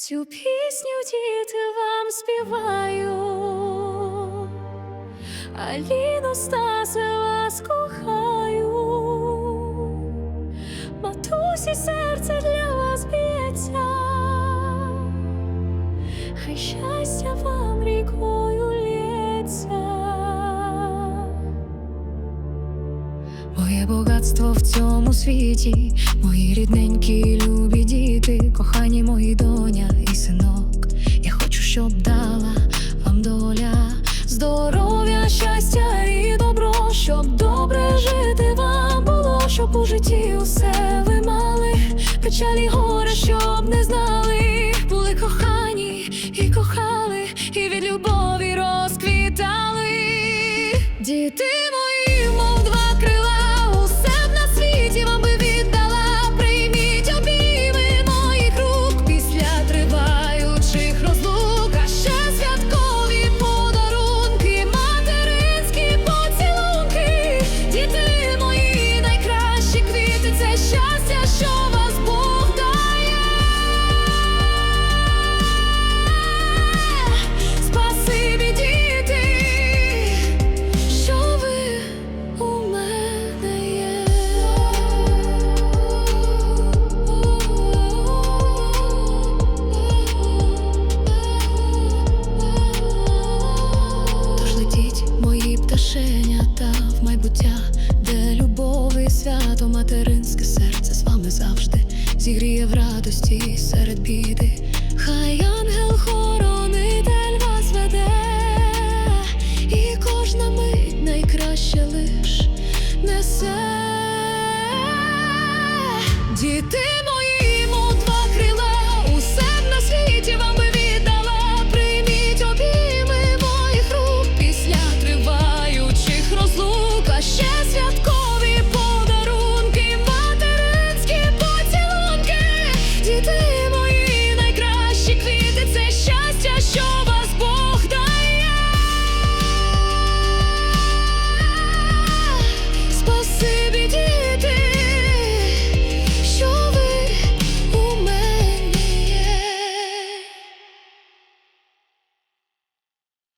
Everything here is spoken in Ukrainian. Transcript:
Цю пісню діти вам співаю, Аліно Стасе вас кохаю, матусі серце для вас б'ється, хай щастя вам рікою лється. Моє багатство в цьому світі, мої рідненькі любі діти, щоб у житті усе ви мали, печалі горе, щоб не знали, були кохані і кохали, пташенята в майбуття, де любов і свято, материнське серце з вами завжди зігріє в радості серед біди. Хай ангел-хоронитель вас веде, і кожна мить найкраще лиш несе. Діти